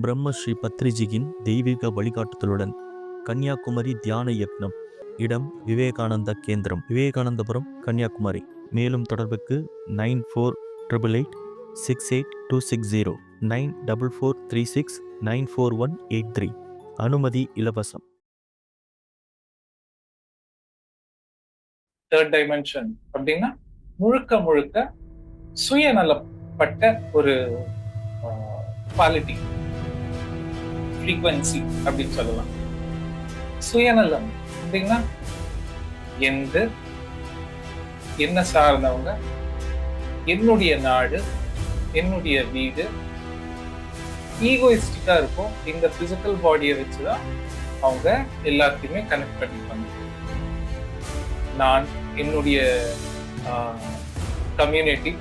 பிரம்மஸ்ரீ பத்ரிஜியின் தெய்வீக வழிகாட்டுதலுடன் கன்னியாகுமரி தியான யக்னம். இடம் விவேகானந்த கேந்திரம். விவேகானந்தபுரம் கன்னியாகுமரி. மேலும் தொடர்புக்கு nine four triple eight six eight two six zero. Nine double four three six nine four one eight three. அனுமதி இலவசம். தேர்ட் டைமென்ஷன் அப்படின்னா முழுக்க முழுக்க சுயநலப்பட்ட ஒரு குவாலிட்டி ஃப்ரீக்வன்சி அப்படின்னு சொல்லலாம். சுயநலம். அப்படின்னா எந்த என்ன சார்ந்தவங்க என்னுடைய நாடு என்னுடைய வீடு ஈகோயிஸ்டிக்காக இருக்கும். இந்த பிசிக்கல் பாடியை வச்சுதான் அவங்க எல்லாத்தையுமே கனெக்ட் பண்ணிப்பாங்க. நான் என்னுடைய கம்யூனிட்டி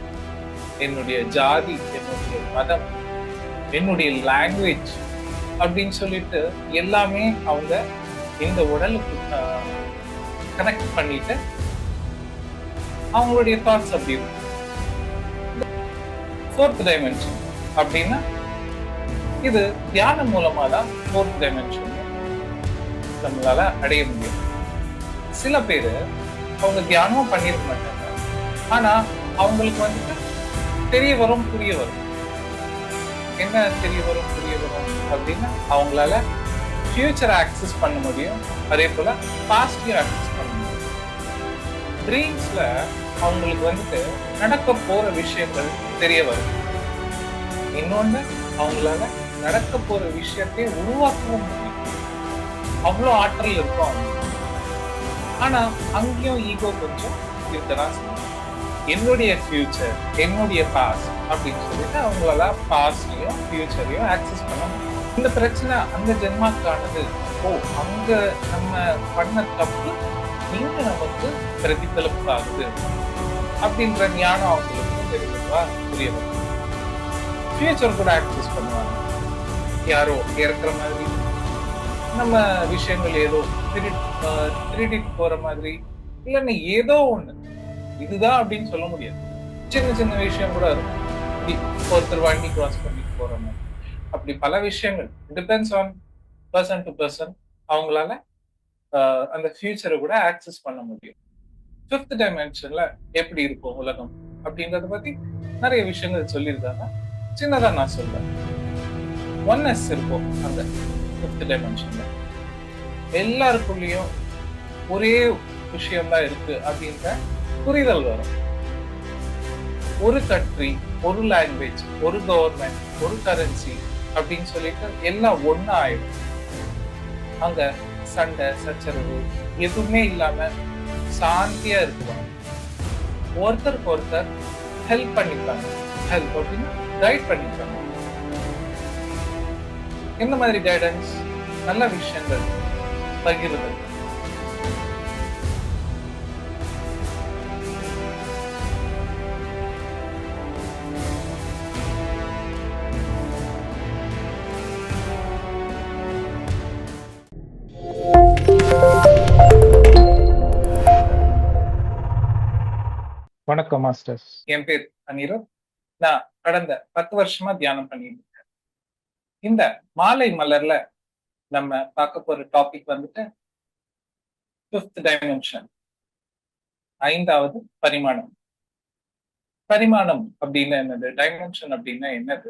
என்னுடைய ஜாதி என்னுடைய மதம் என்னுடைய லாங்குவேஜ் அப்படின்னு சொல்லிட்டு எல்லாமே அவங்க இந்த உடலுக்கு கனெக்ட் பண்ணிட்டு அவங்களுடைய தாட்ஸ் அப்படி இருக்கும். ஃபோர்த் டைமென்ஷன் அப்படின்னா இது தியானம் மூலமா தான் ஃபோர்த் டைமென்ஷன் நம்மளால அடைய முடியும். சில பேர் அவங்க தியானமும் பண்ணியிருக்க மாட்டாங்க. ஆனா அவங்களுக்கு வந்துட்டு தெரிய வரும் புரிய வரும். என்ன தெரிய வரும் புரிய வரும் அப்படின்னா அவங்களால ஃபியூச்சரை ஆக்சஸ் பண்ண முடியும். அதே போல் பாஸ்டையும் ஆக்சஸ் பண்ண முடியும். ட்ரீம்ஸில் அவங்களுக்கு வந்துட்டு நடக்க போகிற விஷயங்கள் தெரிய வரும். இன்னொன்று அவங்களால நடக்க போகிற விஷயத்தை உருவாக்கவும் முடியும். அவ்வளோ ஆற்றல் இருக்கும் அவங்க ஆனால் அங்கேயும் ஈகோ கொஞ்சம் இருக்கதான் என்னுடைய ஃபியூச்சர் என்னுடைய பாஸ்ட் அப்படின்னு சொல்லிட்டு அவங்களால பாஸ்டையும் ஃபியூச்சரையும் ஆக்சஸ் பண்ண முடியும். இந்த பிரச்சனை அந்த ஜென்மாக்கானது ஓ அங்க நம்ம பண்ண தப்பு இங்க நமக்கு பிரதிபலிப்பாகுது அப்படின்ற ஞானம் அவங்களுக்கு தெரியுதுவா புரிய ஃபியூச்சர் கூட ஆக்சஸ் பண்ணுவாங்க. யாரோ இறக்குற மாதிரி. நம்ம விஷயங்கள் ஏதோ திருடிட்டு போற மாதிரி. இல்லைன்னா ஏதோ ஒண்ணு. இதுதான் அப்படின்னு சொல்ல முடியாது. சின்ன சின்ன விஷயம் கூட இருக்கும். ஒருத்தர் வாட்டி கிராஸ் பண்ணிட்டு போற மாதிரி. அப்படி பல விஷயங்கள். Depends on person to person அவங்களால அந்த ஃபியூச்சரை கூட ஆக்சஸ் பண்ண முடியும். ஃபிஃப்த் டைமென்ஷன்ல எப்படி இருக்கும் உலகம்? அப்படின்றத பத்தி நிறைய விஷயங்கள் சொல்லியிருக்காங்க. சின்னதா நான் சொல்றேன். ஒன்னஸ் இருக்கும் அந்த ஃபிஃப்த் டைமென்ஷன்ல எல்லாருக்குள்ளேயும் ஒரே விஷயம்தான் இருக்கு அப்படின்ற புரிதல் வரும். ஒரு கட்ரி ஒரு லாங்குவேஜ் ஒரு கவர்மெண்ட் ஒரு கரன்சி அப்படின்னு சொல்லிட்டு எல்லாம் ஒன்றா ஆயிடும். அங்கே சண்டை சச்சரவு எதுவுமே இல்லாமல் சாந்தியாக இருக்கும் ஒருத்தருக்கு ஒருத்தர் ஹெல்ப் பண்ணிப்பாங்க. ஹெல்ப் அப்படின்னு கைட் பண்ணிப்பாங்க. இந்த மாதிரி கைடன்ஸ் நல்ல விஷயங்கள் பகிர்தல். வணக்கம் மாஸ்டர்ஸ். என் பேர் அனிருத். நான் கடந்த பத்து வருஷமா தியானம் பண்ணிட்டு இருக்கேன். இந்த மாலை மலர்ல நம்ம பார்க்க போற டாபிக் வந்துட்டு ஃபிஃப்த் டைமென்ஷன் ஐந்தாவது பரிமாணம். பரிமாணம் அப்படின்னா என்னது? டைமென்ஷன் அப்படின்னா என்னது?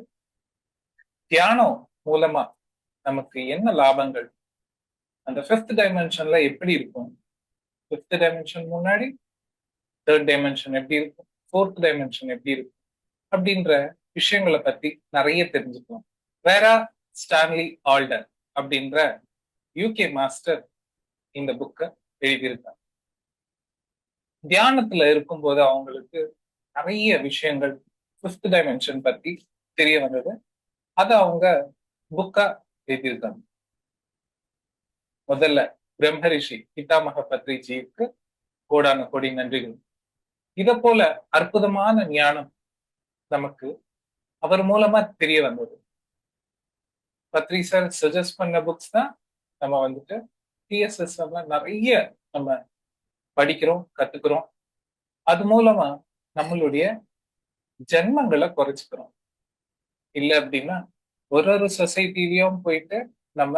தியானம் மூலமா நமக்கு என்ன லாபங்கள்? அந்த ஃபிஃப்த் டைமென்ஷன்ல எப்படி இருக்கும்? ஃபிஃப்த் டைமென்ஷன் முன்னாடி தேர்ட் டைமென்ஷன் எப்படி இருக்கும்? ஃபோர்த் டைமென்ஷன் எப்படி இருக்கும்? அப்படின்ற விஷயங்களை பத்தி நிறைய தெரிஞ்சுக்கலாம். வேற ஸ்டான்லி ஆல்டர் அப்படின்ற யூகே மாஸ்டர் இந்த புக்கை எழுதியிருக்காங்க தியானத்துல இருக்கும்போது அவங்களுக்கு நிறைய விஷயங்கள் ஃபிஃப்த் டைமென்ஷன் பத்தி தெரிய வந்தது. அதை அவங்க புக்கா எழுதியிருக்காங்க. முதல்ல பிரம்மரிஷி பிதாமக பத்ரிஜிக்கு கோடான கோடி நன்றிகள். இத போல அற்புதமான ஞானம் நமக்கு அவர் மூலமா தெரிய வந்தது. பத்ரி சார் சஜஸ்ட் பண்ண புக்ஸ் தான் நம்ம வந்துட்டு டிஎஸ்எஸ் நிறைய நம்ம படிக்கிறோம் கத்துக்கிறோம். அது மூலமா நம்மளுடைய ஜென்மங்களை குறைச்சுக்கிறோம். இல்லை அப்படின்னா ஒரு ஒரு சொசைட்டிலையும் போயிட்டு நம்ம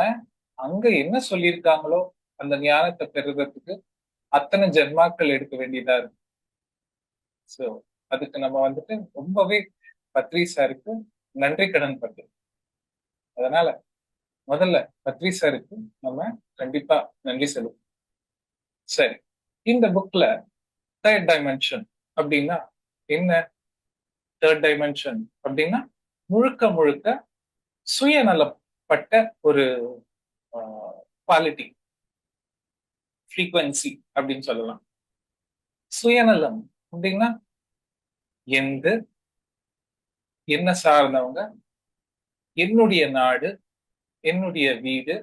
அங்க என்ன சொல்லியிருக்காங்களோ அந்த ஞானத்தை பெறுறதுக்கு அத்தனை ஜென்மாக்கள் எடுக்க வேண்டியதா இருக்கு. ஸோ அதுக்கு நம்ம வந்துட்டு ரொம்பவே பத்ரி சாருக்கு நன்றி கடன் பட்டு அதனால முதல்ல பத்ரி சாருக்கு நம்ம கண்டிப்பா நன்றி செலுத்தணும் சரி இந்த புக்ல தேர்ட் டைமென்ஷன் அப்படின்னா என்ன? தேர்ட் டைமென்ஷன் அப்படின்னா முழுக்க முழுக்க சுயநலப்பட்ட ஒரு குவாலிட்டி ஃப்ரீக்வன்சி அப்படின்னு சொல்லலாம். சுயநலம் அப்படின்னா எந்த என்ன சார்ந்தவங்க? என்னுடைய நாடு? என்னுடைய வீடு?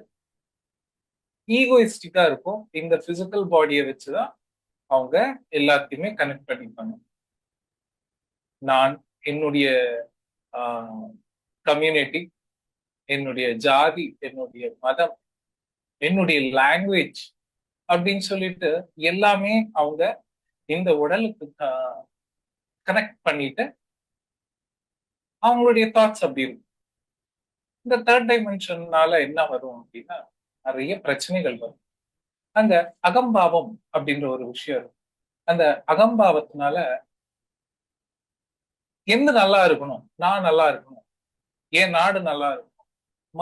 ஈகோயிஸ்டிக்கா இருக்கும். இந்த பிசிக்கல் பாடியை வச்சுதான் அவங்க எல்லாத்தையுமே கனெக்ட் பண்ணிப்பாங்க. நான் என்னுடைய கம்யூனிட்டி என்னுடைய ஜாதி என்னுடைய மதம் என்னுடைய லாங்குவேஜ் அப்படின்னு சொல்லிட்டு எல்லாமே அவங்க இந்த உடலுக்கு கனெக்ட் பண்ணிட்டு அவங்களுடைய தாட்ஸ் அப்படி இருக்கும். இந்த தேர்ட் டைமென்ஷன்னால என்ன வரும் அப்படின்னா நிறைய பிரச்சனைகள் வரும். அந்த அகம்பாவம் அப்படின்ற ஒரு விஷயம் இருக்கும். அந்த அகம்பாவத்தினால எந்த நல்லா இருக்கணும் நான் நல்லா இருக்கணும் என் நாடு நல்லா இருக்கணும்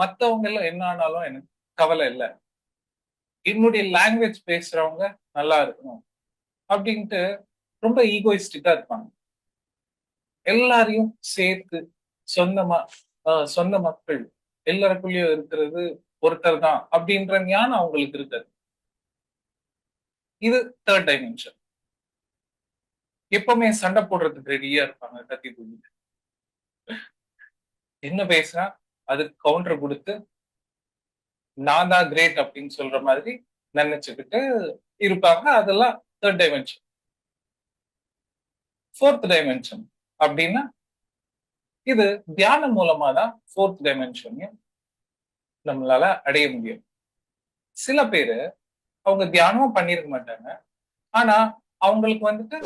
மத்தவங்க எல்லாம் என்ன ஆனாலும் எனக்கு கவலை இல்லை. என்னுடைய லாங்குவேஜ் பேசுறவங்க நல்லா இருக்கணும். அப்படின்ட்டு ரொம்ப ஈகோயிஸ்டிக்கா இருப்பாங்க. எல்லாரையும் சேர்த்து சொந்தமா சொந்த மக்கள் எல்லாருக்குள்ளயும் இருக்கிறது ஒருத்தர் தான் அப்படின்ற ஞானம் அவங்களுக்கு இருக்காது. இது தேர்ட் டைமென்ஷன் எப்பவுமே சண்டை போடுறதுக்கு ரெடியா இருப்பாங்க கத்தி தூக்கிட்டு. என்ன பேசுனா அதுக்கு கவுண்டர் கொடுத்து நான் தான் கிரேட் அப்படின்னு சொல்ற மாதிரி நினைச்சுக்கிட்டு இருப்பாங்க. அதெல்லாம் தேர்ட் டைமென்ஷன் ஃபோர்த் டைமென்ஷன் அப்படின்னா இது தியானம் மூலமா தான் ஃபோர்த் டைமென்ஷனையும் நம்மளால அடைய முடியும். சில பேரு அவங்க தியானமும் பண்ணிருக்க மாட்டாங்க. ஆனா அவங்களுக்கு வந்துட்டு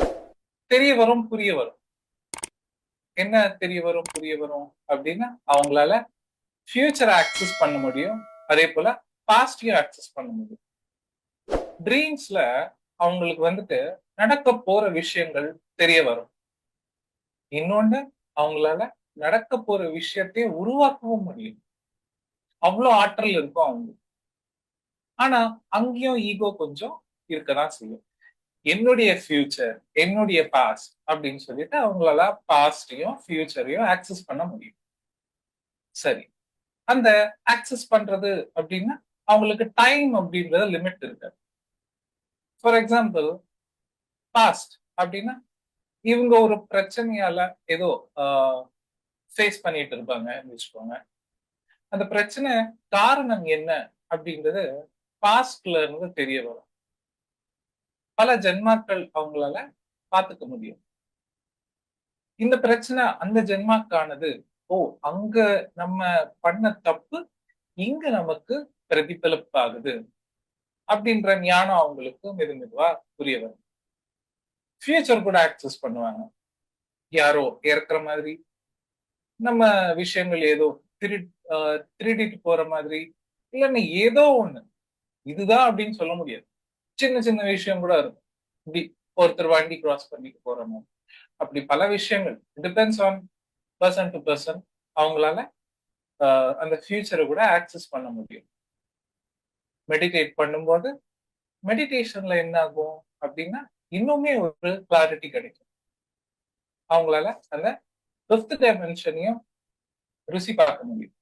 தெரிய வரும் புரிய வரும். என்ன தெரிய வரும் புரிய வரும் அப்படின்னா அவங்களால ஃபியூச்சரை ஆக்சஸ் பண்ண முடியும். அதே போல பாஸ்டையும் ஆக்சஸ் பண்ண முடியும். ட்ரீம்ஸ்ல அவங்களுக்கு வந்துட்டு நடக்க போற விஷயங்கள் தெரிய வரும். இன்னொன்னு அவங்களால நடக்க போற விஷயத்தையே உருவாக்கவும் முடியும். அவ்வளோ ஆற்றல் இருக்கும் அவங்களுக்கு. ஆனா அங்கேயும் ஈகோ கொஞ்சம் இருக்கதான் செய்யும். என்னுடைய ஃபியூச்சர் என்னுடைய பாஸ்ட் அப்படின்னு சொல்லிட்டு அவங்களால பாஸ்டையும் ஃபியூச்சரையும் ஆக்சஸ் பண்ண முடியும். சரி. அந்த ஆக்சஸ் பண்றது அப்படின்னா அவங்களுக்கு டைம் அப்படின்றது லிமிட் இருக்காது ஃபார் எக்ஸாம்பிள் பாஸ்ட் அப்படின்னா இவங்க ஒரு பிரச்சனையால ஏதோ ஃபேஸ் பண்ணிட்டு இருப்பாங்க வச்சுக்கோங்க. அந்த பிரச்சனை காரணம் என்ன அப்படின்றது பாஸ்ட்ல இருந்து தெரிய வரும். பல ஜென்மாக்கள் அவங்களால பார்த்துக்க முடியும். இந்த பிரச்சனை அந்த ஜென்மாக்கானது. ஓ அங்க நம்ம பண்ண தப்பு இங்க நமக்கு பிரதிபலிப்பாகுது. அப்படின்ற ஞானம் அவங்களுக்கு மெது மெதுவா புரிய வரும். ஃபியூச்சர் கூட ஆக்சஸ் பண்ணுவாங்க. யாரோ இறக்குற மாதிரி நம்ம விஷயங்கள் ஏதோ திரு திருடிட்டு போற மாதிரி இல்லைன்னா ஏதோ ஒண்ணு. இதுதான் அப்படின்னு சொல்ல முடியாது. சின்ன சின்ன விஷயம் கூட இருக்கும். இப்படி ஒருத்தர் வண்டி கிராஸ் பண்ணிட்டு போறோமோ அப்படி பல விஷயங்கள். Depends on person to person அவங்களால அந்த ஃபியூச்சரை கூட ஆக்சஸ் பண்ண முடியும். மெடிடேட் பண்ணும்போது மெடிடேஷன்ல என்ன ஆகும் அப்படின்னா இன்னுமே ஒரு கிளாரிட்டி கிடைக்கும். அவங்களால அந்த ஃபிஃப்த் டைமென்ஷனையும் ருசி பார்க்க முடியும்.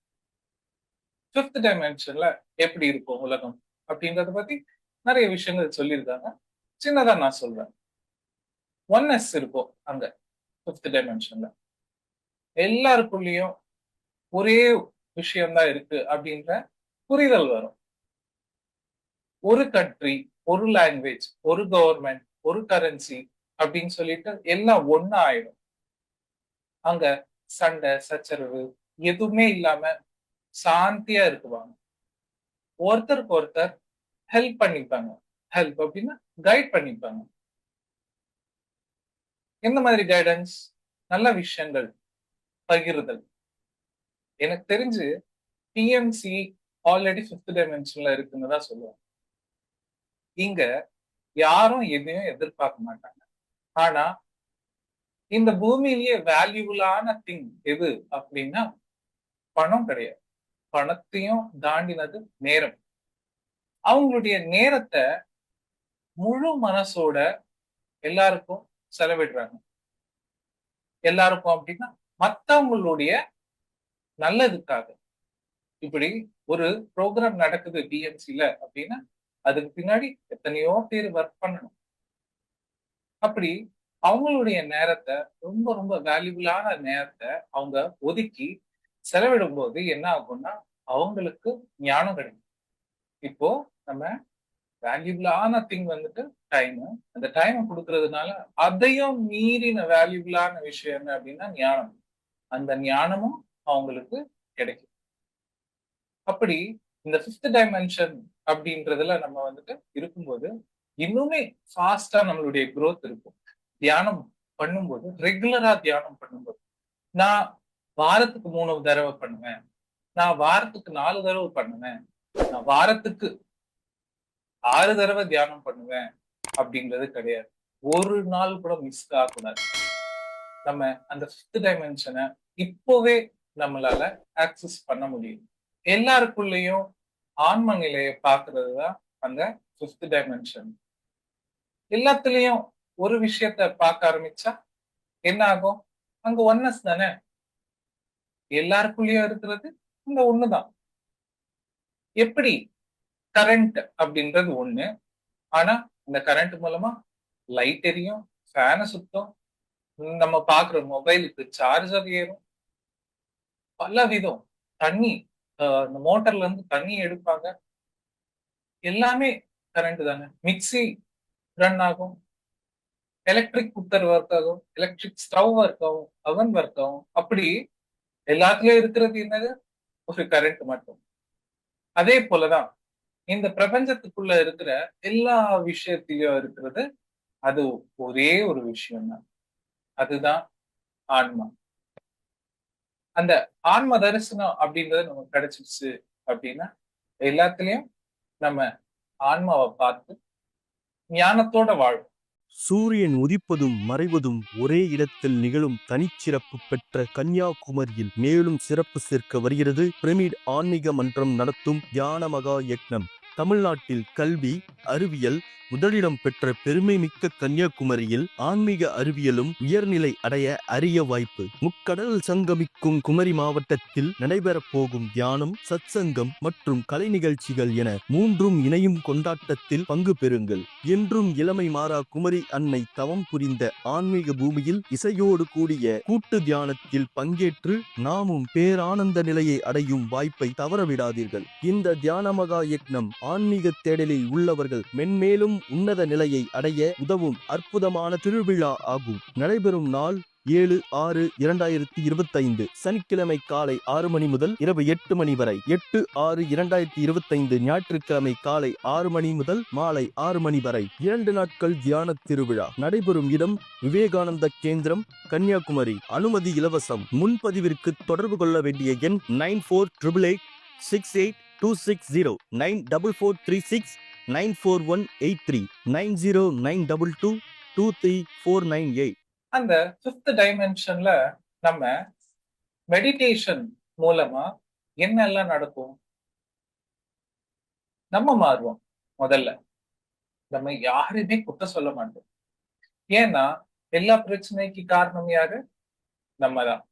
ஃபிஃப்த் டைமென்ஷன்ல எப்படி இருக்கும் உலகம் அப்படின்றத பத்தி நிறைய விஷயங்கள் சொல்லியிருக்காங்க. சின்னதா நான் சொல்றேன். ஒன்னஸ் இருக்கும் அங்க ஃபிஃப்த் டைமென்ஷன்ல எல்லாருக்குள்ளேயும் ஒரே விஷயம்தான் இருக்கு அப்படின்ற புரிதல் வரும். ஒரு கண்ட்ரி ஒரு லாங்குவேஜ் ஒரு கவர்மெண்ட் ஒரு கரன்சி அப்படின்னு சொல்லிட்டு எல்லாம் ஒன்னா ஆயிடும். அங்க சண்டை சச்சரவு எதுவுமே இல்லாம சாந்தியா இருக்குவாங்க. ஒருத்தருக்கு ஒருத்தர் ஹெல்ப் பண்ணிப்பாங்க. ஹெல்ப் அப்படின்னா கைட் பண்ணிப்பாங்க. எந்த மாதிரி கைடன்ஸ் நல்ல விஷயங்கள் பகிர்தல். எனக்கு தெரிஞ்சு பிஎம்சி ஆல்ரெடி ஃபிஃப்த் டைமென்ஷன்ல இருக்குன்னு தான் சொல்லுவாங்க. இங்க யாரும் எதையும் எதிர்பார்க்க மாட்டாங்க. ஆனா இந்த பூமியிலேயே வேல்யூபுளான திங் எது அப்படின்னா பணம் கிடையாது. பணத்தையும் தாண்டினது நேரம். அவங்களுடைய நேரத்தை முழு மனசோட எல்லாருக்கும் செலவிடுறாங்க. எல்லாருக்கும் அப்படின்னா மத்தவங்களுடைய நல்லதுக்காக. இப்படி ஒரு ப்ரோக்ராம் நடக்குது டிஎம்சில அப்படின்னா அதுக்கு பின்னாடி எத்தனையோ பேர் ஒர்க் பண்ணணும். அப்படி அவங்களுடைய நேரத்தை ரொம்ப ரொம்ப வேல்யூபிளான நேரத்தை அவங்க ஒதுக்கி செலவிடும் போது என்ன ஆகும்னா அவங்களுக்கு ஞானம் கிடைக்கும். இப்போ நம்ம வேல்யூபிளான திங் வந்துட்டு டைம் அந்த டைம் கொடுக்கறதுனால அதையும் மீறின வேல்யூபிளான விஷயம் என்ன அப்படின்னா ஞானம். அந்த ஞானமும் அவங்களுக்கு கிடைக்கும். அப்படி இந்த ஃபிஃப்த் டைமென்ஷன் அப்படின்றதுல நம்ம வந்துட்டு இருக்கும்போது இன்னுமே ஃபாஸ்டா நம்மளுடைய குரோத் இருக்கும். தியானம் பண்ணும்போது ரெகுலரா தியானம் பண்ணும்போது. நான் வாரத்துக்கு மூணு தடவை பண்ணுவேன். நான் வாரத்துக்கு நாலு தடவை பண்ணுவேன். நான் வாரத்துக்கு ஆறு தடவை தியானம் பண்ணுவேன் அப்படின்றது கிடையாது. ஒரு நாள் கூட மிஸ் ஆகக்கூடாது. நம்ம அந்த ஃபிஃப்த் டைமென்ஷனை இப்போவே நம்மளால ஆக்சஸ் பண்ண முடியும். எல்லாருக்குள்ளேயும் ஆன்ம நிலையை பார்க்கறது தான் அந்த ஃபிஃப்த் டைமென்ஷன் எல்லாத்துலயும் ஒரு விஷயத்த பார்க்க ஆரம்பிச்சா என்ன ஆகும்? அங்க ஒன்னஸ் தானே? எல்லாருக்குள்ளேயும் இருக்கிறது இந்த ஒண்ணுதான். எப்படி? கரண்ட் அப்படின்றது ஒண்ணு. ஆனா இந்த கரண்ட் மூலமா லைட் எரியும் ஃபேனை சுத்தம். நம்ம பாக்குற மொபைலுக்கு சார்ஜர் ஏறும். பல விதம் தண்ணி இந்த மோட்டர்ல இருந்து தண்ணி எடுப்பாங்க. எல்லாமே கரண்ட் தானே மிக்ஸி ரன் ஆகும். எலக்ட்ரிக் குக்கர் ஒர்க் ஆகும். எலக்ட்ரிக் ஸ்டவ் ஒர்க் ஆகும். அவன் ஒர்க் ஆகும். அப்படி எல்லாத்துலயும் இருக்கிறது என்னது? ஒரு கரண்ட் மட்டும். அதே போலதான் இந்த பிரபஞ்சத்துக்குள்ள இருக்கிற எல்லா விஷயத்திலயும் இருக்கிறது. அது ஒரே ஒரு விஷயம் தான் அதுதான் ஆன்மா. அந்த ஆன்ம தரிசனம் அப்படின்றது நமக்கு கிடைச்சிருச்சு அப்படின்னா எல்லாத்துலயும் நம்ம ஆன்மாவை பார்த்து ஞானத்தோட வாழும். சூரியன் உதிப்பதும் மறைவதும் ஒரே இடத்தில் நிகழும் தனிச்சிறப்பு பெற்ற கன்னியாகுமரியில் மேலும் சிறப்பு சேர்க்க வருகிறது. பிரமிட் ஆன்மீக மன்றம் நடத்தும் தியான மகா யக்னம். தமிழ்நாட்டில் கல்வி அறிவியல் முதலிடம் பெற்ற பெருமை மிக்க கன்னியாகுமரியில் ஆன்மீக அறிவியலும் உயர்நிலை அடைய அரிய வாய்ப்பு. முக்கடல் சங்கமிக்கும் குமரி மாவட்டத்தில் நடைபெறப் போகும் தியானம் சத்சங்கம் மற்றும் கலை நிகழ்ச்சிகள் என மூன்றும் இணையும் கொண்டாட்டத்தில் பங்கு பெறுங்கள். என்றும் இளமை மாறா குமரி அன்னை தவம் புரிந்த ஆன்மீக பூமியில் இசையோடு கூடிய கூட்டு தியானத்தில் பங்கேற்று நாமும் பேரானந்த நிலையை அடையும் வாய்ப்பை தவறவிடாதீர்கள். இந்த தியான மகா யக்னம் ஆன்மீக தேடலில் உள்ளவர்கள் மென்மேலும் உன்னத நிலையை அடைய உதவும் அற்புதமான திருவிழா ஆகும். நடைபெறும் நாள் ஏழு ஆறு இரண்டாயிரத்தி இருபத்தைந்து. சனிக்கிழமை காலை ஆறு மணி முதல் இரவு எட்டு மணி வரை. எட்டு ஆறு இரண்டாயிரத்தி இருபத்தைந்து ஞாயிற்றுக்கிழமை காலை ஆறு மணி முதல் மாலை ஆறு மணி வரை. இரண்டு நாட்கள் தியான திருவிழா. நடைபெறும் இடம் விவேகானந்த கேந்திரம் கன்னியாகுமரி. அனுமதி இலவசம். முன்பதிவிற்கு தொடர்பு கொள்ள வேண்டிய எண் nine four triple eight six eight two six zero nine double four three six nine four one eight three nine zero nine double two two three four nine eight அந்த ஃபிஃப்த் டைமென்ஷன்ல நம்ம மெடிடேஷன் மூலமா என்னெல்லாம் நடக்கும்? நம்ம மாறுவோம் முதல்ல. நம்ம யாரையுமே குத்த சொல்ல மாட்டோம். ஏன்னா எல்லா பிரச்சனைக்கு காரணம் யாரு? நம்ம தான்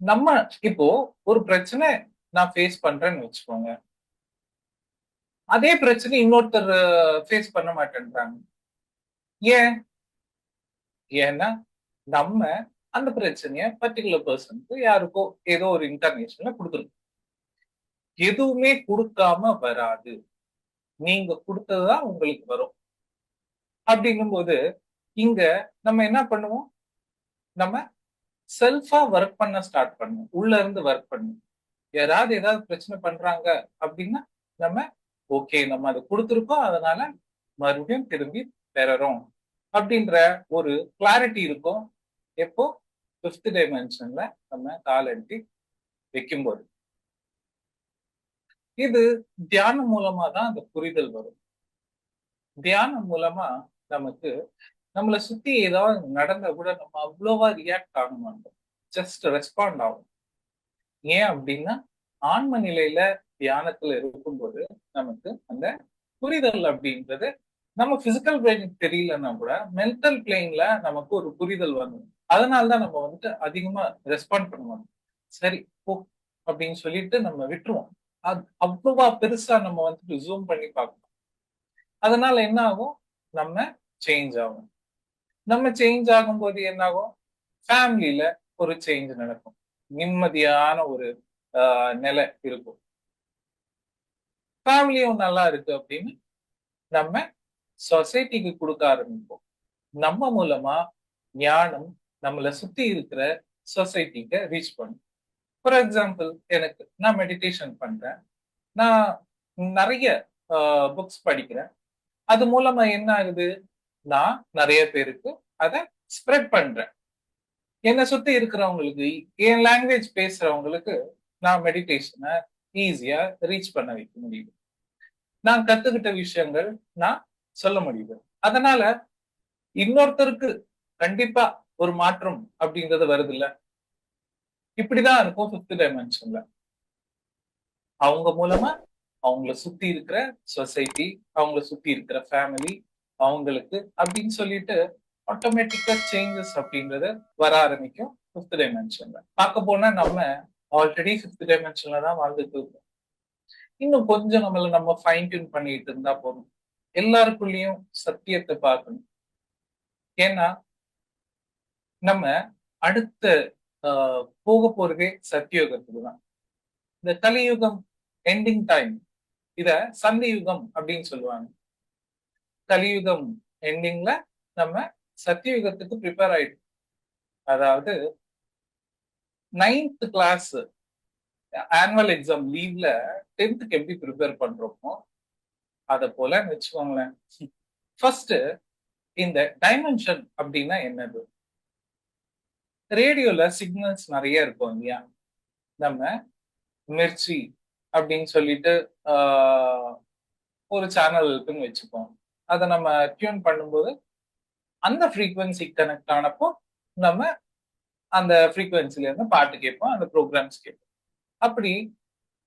நம்ம இப்போ ஒரு பிரச்சனை நான் ஃபேஸ் பண்றேன்னு வச்சுக்கோங்க. அதே பிரச்சனை இன்னொருத்தர் ஃபேஸ் பண்ண மாட்டேன்றாங்க. ஏன்? ஏன்னா நம்ம அந்த பிரச்சனைய பர்டிகுலர் பர்சனுக்கு யாருக்கோ ஏதோ ஒரு இன்டர்நேஷன்ல கொடுத்துருக்கோம். எதுவுமே கொடுக்காம வராது. நீங்க கொடுத்ததுதான் உங்களுக்கு வரும். அப்படிங்கும்போது இங்க நம்ம என்ன பண்ணுவோம்? நம்ம செல்ஃபா ஒர்க் பண்ண ஸ்டார்ட் பண்ணுவோம். உள்ள இருந்து ஒர்க் பண்ணுவோம். யாராவது ஏதாவது பிரச்சனை பண்றாங்க அப்படின்னா நம்ம ஓகே நம்ம அதை கொடுத்துருக்கோம். அதனால மறுபடியும் திரும்பி பெறறோம் அப்படின்ற ஒரு கிளாரிட்டி இருக்கும். எப்போ? ஃபிஃப்த் டைமென்ஷன்ல நம்ம காலடி வைக்கும்போது. இது தியானம் மூலமா தான் அந்த புரிதல் வரும். தியானம் மூலமா நமக்கு நம்மளை சுத்தி ஏதாவது நடந்தா கூட நம்ம அவ்வளவா ரியாக்ட் ஆக மாட்டோம் ஜஸ்ட் ரெஸ்பாண்ட் ஆகும். ஏன் அப்படின்னா ஆன்ம நிலையில தியானத்துல இருக்கும்போது நமக்கு அந்த புரிதல் அப்படின்றது நம்ம பிசிக்கல் பிரெயினுக்கு தெரியலன்னா கூட மென்டல் பிளெயின்ல நமக்கு ஒரு புரிதல் வரும். அதனாலதான் நம்ம வந்துட்டு அதிகமா ரெஸ்பாண்ட் பண்ணுவோம். சரி போ அப்படின்னு சொல்லிட்டு நம்ம விட்டுருவோம். அது அவ்வளவா பெருசா நம்ம வந்துட்டு ஜூம் பண்ணி பார்க்கணும். அதனால என்ன ஆகும்? நம்ம சேஞ்ச் ஆகும். நம்ம சேஞ்ச் ஆகும்போது என்ன ஆகும்? ஃபேமிலியில ஒரு சேஞ்ச் நடக்கும். நிம்மதியான ஒரு ஆஹ், நிலை இருக்கும். ஃபேமிலியும் நல்லா இருக்கு அப்படின்னு நம்ம சொசைட்டிக்கு கொடுக்க ஆரம்பிப்போம். நம்ம மூலமா ஞானம் நம்மளை சுத்தி இருக்கிற சொசைட்டிக்கு ரீச் பண்ணும். ஃபார் எக்ஸாம்பிள் எனக்கு நான் மெடிடேஷன் பண்றேன். நான் நிறைய புக்ஸ் படிக்கிறேன். அது மூலமா என்ன ஆகுது? நான் நிறைய பேருக்கு அதை ஸ்ப்ரெட் பண்றேன். என்னை சுத்தி இருக்கிறவங்களுக்கு என் லாங்குவேஜ் பேசுறவங்களுக்கு நான் மெடிடேஷனை ஈஸியா ரீச் பண்ண வைக்க முடியுது. நான் கத்துக்கிட்ட விஷயங்கள் நான் சொல்ல முடியுது. அதனால இன்னொருத்தருக்கு கண்டிப்பா ஒரு மாற்றம் அப்படின்றது வருது இல்ல இப்படிதான் இருக்கும் ஃபிஃப்த் டைமென்ஷன்ல அவங்க மூலமா அவங்கள சுத்தி இருக்கிற சொசைட்டி அவங்கள சுத்தி இருக்கிற ஃபேமிலி அவங்களுக்கு அப்படின்னு சொல்லிட்டு ஆட்டோமேட்டிக்கா சேஞ்சஸ் அப்படின்றது வர ஆரம்பிக்கும் ஃபிஃப்த் டைமென்ஷன்ல பார்க்க போனா நம்ம ஆல்ரெடி ஃபிஃப்த் டைமென்ஷன்ல தான் வாழ்ந்துட்டு இருக்கோம். இன்னும் கொஞ்சம் நம்மள நம்ம ஃபைன் டியூன் பண்ணிட்டு இருந்தா போதும். எல்லாருக்குள்ளேயும் சத்தியத்தை பார்க்கணும். ஏன்னா நம்ம அடுத்த ஆஹ், போக போறதே சத்தியோகத்துக்கு தான். இந்த கலியுகம் எண்டிங் டைம் இத சந்தியுகம் அப்படின்னு சொல்லுவாங்க. கலியுகம் எண்டிங்ல நம்ம சத்தியுகத்துக்கு ப்ரிப்பேர் ஆயிடும். அதாவது நைன்த் கிளாஸ் ஆனுவல் எக்ஸாம் லீவ்ல டென்த்துக்கு எப்படி ப்ரிப்பேர் பண்றோமோ அதை போல வச்சுக்கோங்களேன். ஃபர்ஸ்ட் இந்த டைமென்ஷன் அப்படின்னா என்னது? ரேடியோல சிக்னல்ஸ் நிறைய இருக்கும் இல்லையா? நம்ம மிர்ச்சி அப்படின்னு சொல்லிட்டு ஒரு சேனல் இருக்குன்னு வச்சுப்போம். அதை நம்ம டியூன் பண்ணும்போது அந்த ஃப்ரீக்வன்சி கனெக்ட் ஆனப்போ நம்ம அந்த ஃப்ரீக்வன்சில இருந்து பாட்டு கேட்போம் அந்த ப்ரோக்ராம்ஸ் கேட்போம். அப்படி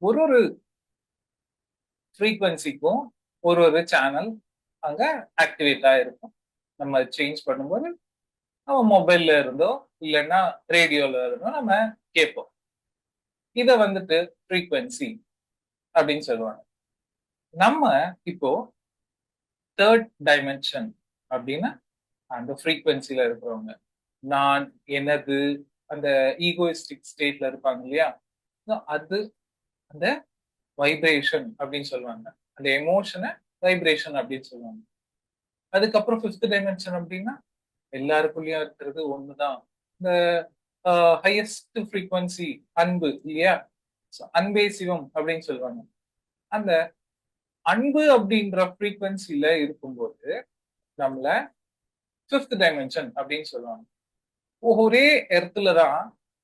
ஒரு ஒரு ஃப்ரீக்வன்சிக்கும் ஒரு ஒரு சேனல் அங்கே ஆக்டிவேட்டாக இருக்கும் நம்ம சேஞ்ச் பண்ணும்போது நம்ம மொபைல்ல இருந்தோ இல்லைன்னா ரேடியோல இருந்தோ நம்ம கேட்போம். இதை வந்துட்டு ஃப்ரீக்வன்சி அப்படின்னு சொல்லுவாங்க. நம்ம இப்போ தேர்ட் டைமென்ஷன் அப்படின்னா அந்த ஃப்ரீக்வன்சில இருக்கிறவங்க. நான் எனது அந்த ஈகோயிஸ்டிக் ஸ்டேட்ல இருப்பாங்க இல்லையா? அது அந்த வைப்ரேஷன் அப்படின்னு சொல்லுவாங்க. அந்த எமோஷனை வைப்ரேஷன் அப்படின்னு சொல்லுவாங்க. அதுக்கப்புறம் ஃபிஃப்த் டைமென்ஷன் அப்படின்னா எல்லாருக்குள்ளயும் இருக்கிறது ஒண்ணுதான். இந்த ஹையஸ்ட் ஃப்ரீக்வன்சி அன்பு இல்லையா? அன்பே சிவம் அப்படின்னு சொல்லுவாங்க. அந்த அன்பு அப்படின்ற ஃப்ரீக்வன்சில இருக்கும்போது நம்மள ஃபிஃப்த் டைமென்ஷன் அப்படின்னு சொல்லுவாங்க. ஒரே இடத்துல தான்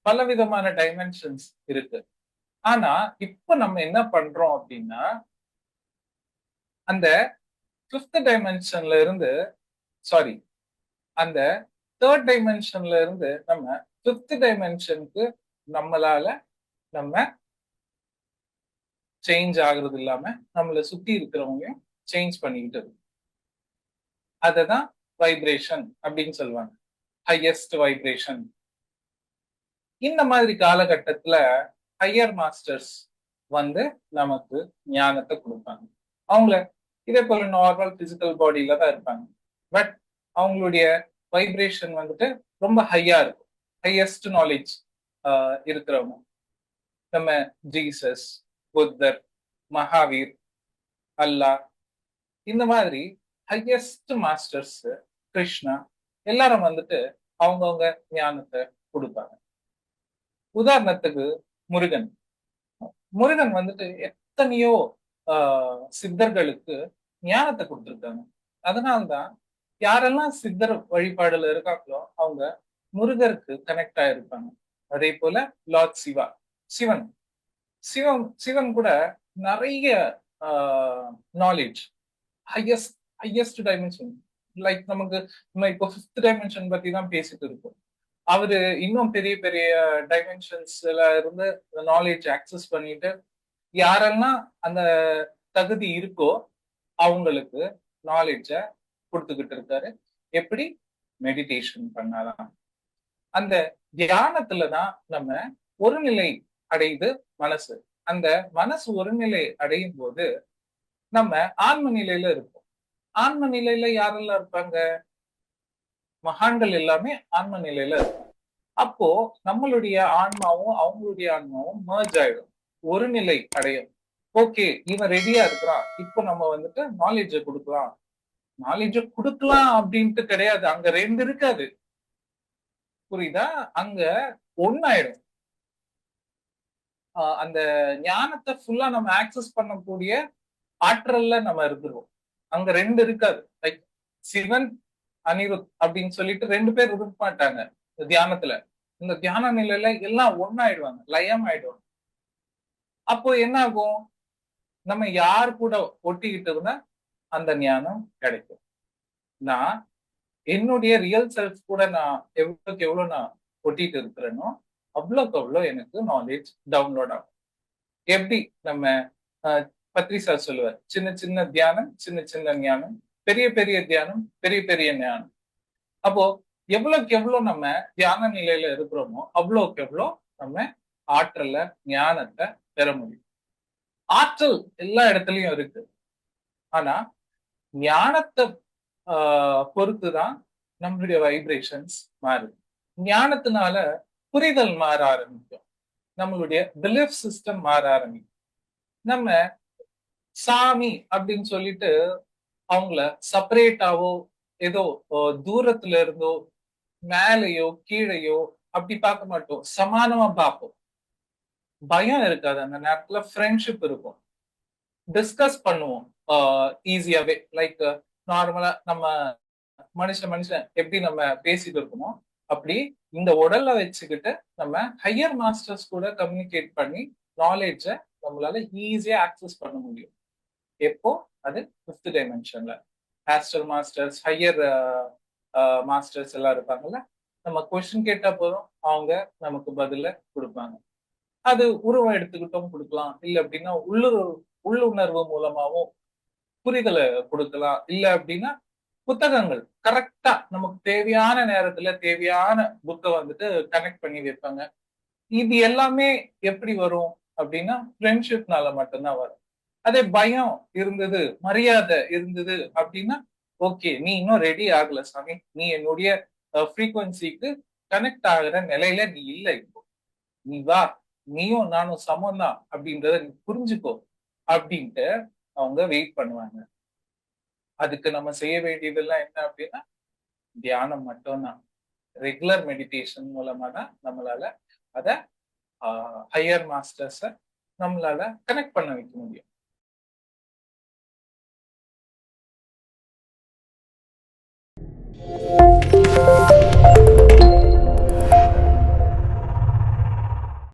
பல விதமான டைமென்ஷன்ஸ் இருக்கு. ஆனா இப்ப நம்ம என்ன பண்றோம் அப்படின்னா அந்த ஃபிஃப்த் டைமென்ஷன்ல இருந்து சாரி அந்த தேர்ட் டைமென்ஷன்ல இருந்து நம்ம ஃபிஃப்த் டைமென்ஷனுக்கு நம்மளால நம்ம சேஞ்ச் ஆகுறது இல்லாம நம்மளை சுத்தி இருக்கிறவங்களையும் சேஞ்ச் பண்ணிக்கிட்டு அதை தான் வைப்ரேஷன் அப்படின்னு சொல்லுவாங்க. ஹையஸ்ட் வைப்ரேஷன் இந்த மாதிரி காலகட்டத்துல ஹையர் மாஸ்டர்ஸ் வந்து நமக்கு ஞானத்தை கொடுப்பாங்க. அவங்கள இதே போல நார்மல் பிசிக்கல் பாடியில தான் இருப்பாங்க. பட் அவங்களுடைய வைப்ரேஷன் வந்துட்டு ரொம்ப ஹையா இருக்கும். ஹையஸ்ட் நாலேஜ் இருக்கிறவங்க. நம்ம ஜீசஸ் புத்தர் மகாவீர் அல்லாஹ் இந்த மாதிரி ஹையஸ்ட் மாஸ்டர்ஸ் கிருஷ்ணா எல்லாரும் வந்துட்டு அவங்கவுங்க ஞானத்தை கொடுப்பாங்க. உதாரணத்துக்கு முருகன். முருகன் வந்துட்டு எத்தனையோ ஆஹ் சித்தர்களுக்கு ஞானத்தை கொடுத்துருக்காங்க. அதனால்தான் யாரெல்லாம் சித்தர் வழிபாடுல இருக்காங்களோ அவங்க முருகருக்கு கனெக்ட் ஆயிருப்பாங்க. அதே போல லார்ட் சிவா சிவன் சிவன் சிவன் கூட நிறைய knowledge highest highest dimension like நமக்கு நம்ம இப்போ ஃபிஃப்த் டைமென்ஷன் பத்தி தான் பேசிட்டு இருக்கோம். அவரு இன்னும் பெரிய பெரிய டைமென்ஷன்ஸ்ல இருந்து நாலேஜ் அக்சஸ் பண்ணிட்டு யாரெல்லாம் அந்த தகுதி இருக்கோ அவங்களுக்கு நாலேஜ கொடுத்துக்கிட்டு இருக்காரு. எப்படி? மெடிடேஷன் பண்ணாதான். அந்த தியானத்துல தான் நம்ம ஒருநிலை அடையுது மனசு. அந்த மனசு ஒருநிலை அடையும் போது நம்ம ஆன்ம நிலையில இருக்கும் ஆன்ம நிலையில யாரெல்லாம் இருப்பாங்க? மகான்கள் எல்லாமே ஆன்ம நிலையில இருக்கும் அப்போ நம்மளுடைய ஆன்மாவும் அவங்களுடைய ஆன்மாவும் merge ஆயிடும். ஒரு நிலை அடையும். ஓகே இவன் ரெடியா இருக்கிறான். இப்போ நம்ம வந்துட்டு நாலேஜ கொடுக்கலாம். நாலேஜ கொடுக்கலாம் அப்படின்ட்டு கிடையாது. அங்க ரெண்டு இருக்காது. புரியுதா? அங்க ஒன்னாயிடும் ஆஹ் அந்த ஞானத்தை ஃபுல்லா நம்ம ஆக்சஸ் பண்ணக்கூடிய ஆற்றல்ல நம்ம இருந்துருவோம். அங்க ரெண்டு இருக்காது. லைக் சிவன் அனிருத் அப்படின்னு சொல்லிட்டு ரெண்டு பேர் இருக்க மாட்டாங்க இந்த தியானத்துல. இந்த தியான நிலையில எல்லாம் ஒன்னாயிடுவாங்க லயம் ஆயிடுவாங்க அப்போ என்ன ஆகும் நம்ம யார் கூட ஒட்டிக்கிட்டு இருந்தா அந்த ஞானம் கிடைக்கும். நான் என்னுடைய ரியல் செல்ஃப் கூட நான் எவ்வளோக்கு எவ்வளவு நான் ஒட்டிட்டு இருக்கிறேனோ அவ்வளோக்கு அவ்வளோ எனக்கு நாலேஜ் டவுன்லோட் ஆகும். எப்படி நம்ம பத்ரி சார் சொல்லுவார். சின்ன சின்ன தியானம் சின்ன சின்ன ஞானம் பெரிய பெரிய தியானம் பெரிய பெரிய ஞானம். அப்போ எவ்வளவுக்கு எவ்வளவு நம்ம தியான நிலையில இருக்கிறோமோ அவ்வளோக்கு எவ்வளோ நம்ம ஆற்றல ஞானத்தை பெற முடியும். ஆற்றல் எல்லா இடத்துலயும் இருக்கு. ஆனா ஞானத்தை ஆஹ் பொறுத்துதான் நம்மளுடைய வைப்ரேஷன்ஸ் மாறுது. ஞானத்தினால புரிதல் மாற ஆரம்பிக்கும். நம்மளுடைய பிலீஃப் சிஸ்டம் மாற ஆரம்பிக்கும். நம்ம சாமி அப்படின்னு சொல்லிட்டு அவங்கள செப்பரேட்டாவோ ஏதோ தூரத்துல இருந்தோ மேலேயோ கீழேயோ அப்படி பார்க்க மாட்டோம். சமானமா பார்ப்போம். பயம் இருக்காது அந்த நேரத்துல. ஃப்ரெண்ட்ஷிப் இருக்கும். டிஸ்கஸ் பண்ணுவோம். ஈஸியாவே லைக் நார்மலா நம்ம மனுஷன் மனுஷன் எப்படி நம்ம பேசிட்டு இருக்கோமோ அப்படி இந்த உடல்ல வச்சுக்கிட்டு நம்ம ஹையர் மாஸ்டர்ஸ் கூட கம்யூனிகேட் பண்ணி நாலேஜ நம்மளால ஈஸியா ஆக்சஸ் பண்ண முடியும். எப்போ? அது ஃபிஃப்த் டைமென்ஷன்ல ஆஸ்டர் மாஸ்டர்ஸ் ஹையர் மாஸ்டர்ஸ் எல்லாம் இருப்பாங்கல்ல? நம்ம கொஸ்டின் கேட்டா போதும் அவங்க நமக்கு பதில கொடுப்பாங்க. அது உருவம் எடுத்துக்கிட்டும் கொடுக்கலாம். இல்ல அப்படின்னா உள்ளுர் உள்ளுணர்வு மூலமாவும் புரிதலை கொடுக்கலாம். இல்ல அப்படின்னா புத்தகங்கள் கரெக்டா நமக்கு தேவையான நேரத்துல தேவையான புக்கை வந்துட்டு கனெக்ட் பண்ணி வைப்பாங்க. இது எல்லாமே எப்படி வரும் அப்படின்னா ஃப்ரெண்ட்ஷிப்னால மட்டும்தான் வரும். அதே பயம் இருந்தது மரியாதை இருந்தது அப்படின்னா ஓகே நீ இன்னும் ரெடி ஆகல சாமி. நீ என்னுடைய ஃப்ரீக்குவன்சிக்கு கனெக்ட் ஆகிற நிலையில நீ இல்லை. இப்போ நீ வா நீயும் நானும் சமம் தான் அப்படின்றத நீ புரிஞ்சுக்கோ அப்படின்ட்டு அவங்க வெயிட் பண்ணுவாங்க. அதுக்கு நம்ம செய்ய வேண்டியதெல்லாம் என்ன அப்படின்னா தியானம் மட்டும்தான் ரெகுலர் மெடிடேஷன் மூலமா தான் நம்மளால அதை ஹையர் மாஸ்டர்ஸை நம்மளால கனெக்ட் பண்ண வைக்க முடியும். Música